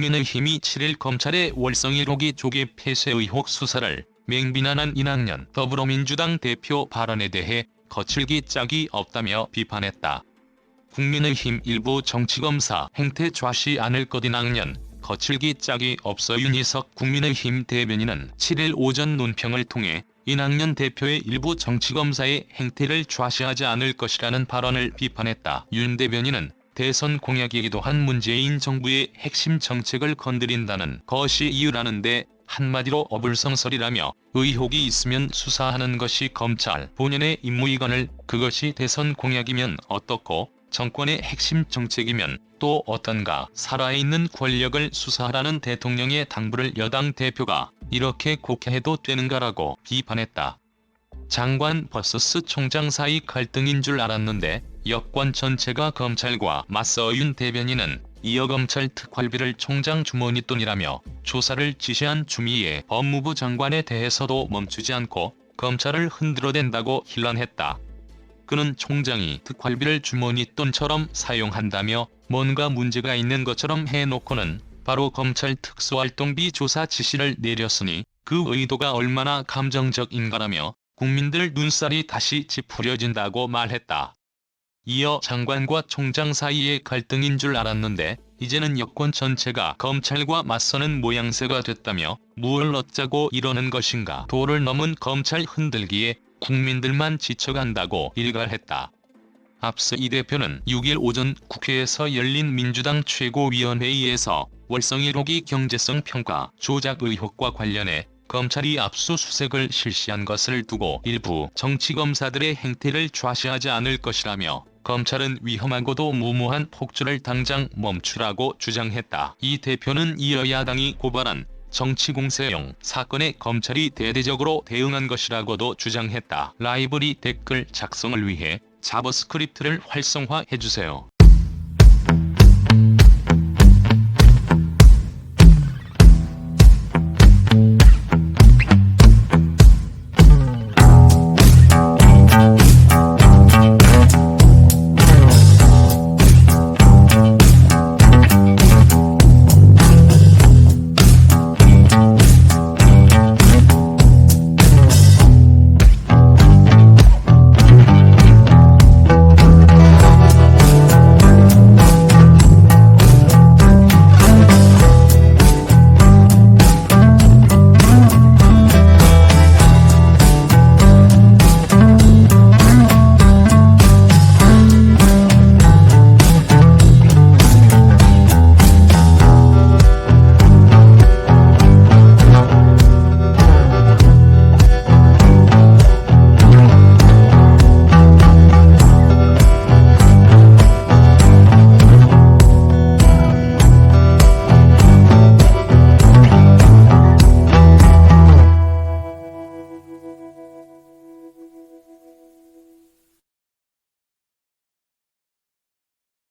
국민의힘이 7일 검찰의 월성 1호기 조기 폐쇄 의혹 수사를 맹비난한 이낙연 더불어민주당 대표 발언에 대해 거칠기 짝이 없다며 비판했다. 국민의힘 일부 정치검사 행태 좌시 않을 것 이낙연 거칠기 짝이 없어 윤희석 국민의힘 대변인은 7일 오전 논평을 통해 이낙연 대표의 일부 정치검사의 행태를 좌시하지 않을 것이라는 발언을 비판했다. 윤 대변인은 대선 공약이기도 한 문재인 정부의 핵심 정책을 건드린다는 것이 이유라는데 한마디로 어불성설이라며 의혹이 있으면 수사하는 것이 검찰 본연의 임무이건을 그것이 대선 공약이면 어떻고 정권의 핵심 정책이면 또 어떤가 살아있는 권력을 수사하라는 대통령의 당부를 여당 대표가 이렇게 곡해해도 되는가라고 비판했다. 장관 vs 총장 사이 갈등인 줄 알았는데 여권 전체가 검찰과 맞서 윤 대변인은 이어 검찰 특활비를 총장 주머니 돈이라며 조사를 지시한 주미애 법무부 장관에 대해서도 멈추지 않고 검찰을 흔들어댄다고 hir난했다. 그는 총장이 특활비를 주머니 돈처럼 사용한다며 뭔가 문제가 있는 것처럼 해놓고는 바로 검찰 특수활동비 조사 지시를 내렸으니 그 의도가 얼마나 감정적인가라며 국민들 눈살이 다시 찌푸려진다고 말했다. 이어 장관과 총장 사이의 갈등인 줄 알았는데 이제는 여권 전체가 검찰과 맞서는 모양새가 됐다며 무얼 어쩌고 이러는 것인가 도를 넘은 검찰 흔들기에 국민들만 지쳐간다고 일갈했다. 앞서 이 대표는 6일 오전 국회에서 열린 민주당 최고위원회의에서 월성 1호기 경제성 평가 조작 의혹과 관련해 검찰이 압수수색을 실시한 것을 두고 일부 정치검사들의 행태를 좌시하지 않을 것이라며 검찰은 위험하고도 무모한 폭주를 당장 멈추라고 주장했다. 이 대표는 이어 야당이 고발한 정치공세용 사건에 검찰이 대대적으로 대응한 것이라고도 주장했다. 라이브리 댓글 작성을 위해 자버스크립트를 활성화해주세요.